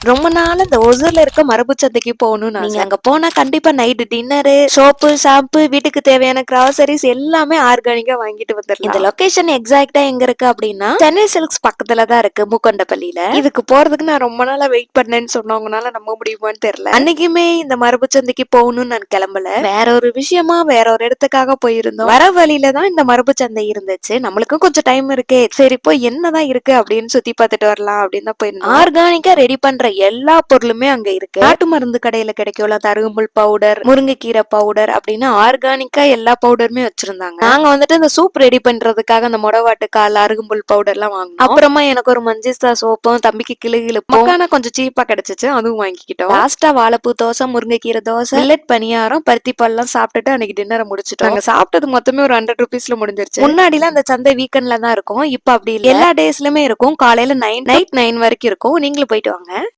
ரொம்ப நாள் இந்த ஒசூர்ல இருக்க மரபு சந்தைக்கு போகணும்னு நீங்க அங்க போனா கண்டிப்பா நைட் டின்னரு சோப்பு ஷாம்பு வீட்டுக்கு தேவையான கிராசரிஸ் எல்லாமே ஆர்கானிக்கா வாங்கிட்டு வந்துடலாம் இந்த லொகேஷன் எக்ஸாக்ட்டா எங்க இருக்கு அப்படின்னா சென்னை சில்க்ஸ் பக்கத்துல தான் இருக்கு மூக்கொண்டப்பள்ளியில. இதுக்கு போறதுக்கு நான் ரொம்ப நாளா வெயிட் பண்ணேன்னு சொன்னவங்கனால நம்ப முடியுமான்னு தெரியல. அன்னைக்குமே இந்த மரபு சந்தைக்கு போகணும்னு நான் கிளம்பல. வேற ஒரு விஷயமா வேற ஒரு இடத்துக்காக போயிருந்தோம். வர வழியில தான் இந்த மரபு சந்தை இருந்துச்சு. நம்மளுக்கும் கொஞ்சம் டைம் இருக்கே. சரி போய் என்னதான் இருக்கு அப்படின்னு சுத்தி பார்த்துட்டு வரலாம் அப்படின்னு தான் போயிருந்தோம். ஆர்கானிக்கா ரெடி பண்ற எல்லா பொருளுமே அங்க இருக்கு. நாட்டு மருந்து கடையில கிடைக்கும்ல தருகும்புல் பவுடர் முருங்கைக்கீரை பவுடர் அப்படின்னு ஆர்கானிக்கா எல்லா பவுடருமே வச்சிருந்தாங்க. நாங்க வந்துட்டு இந்த சூப் ரெடி பண்றதுக்காக அந்த முடவாட்டு கால் அருகும்புல் பவுடர் எல்லாம் வாங்கணும் அப்புறமா எனக்கு ஒரு மஞ்சிஸ்தா சோப்பும் தம்பிக்கு கிளு கிளுப்பும் ஆனா கொஞ்சம் சீப்பா கிடைச்சிச்சு அதுவும் வாங்கிக்கிட்டோம். லாஸ்டா வாழைப்பூ தோசை முருங்கைக்கீரை தோசை மில்லட் பணியாரம் பருத்தி பல்லாம் சாப்பிட்டுட்டு அன்னைக்கு டின்னரை முடிச்சிட்டோம். நாங்க சாப்பிட்டது மொத்தமே ஒரு ஹண்ட்ரட் ருபீஸ்ல முடிஞ்சிருச்சு. முன்னாடிலாம் அந்த சந்தை வீக்கெண்ட்ல தான் இருக்கும் இப்ப அப்படி இல்ல. எல்லா டேஸ்லயுமே இருக்கும் காலையில நைன் நைட் நைன் வரைக்கும் இருக்கும். நீங்களும் போயிட்டு வாங்க.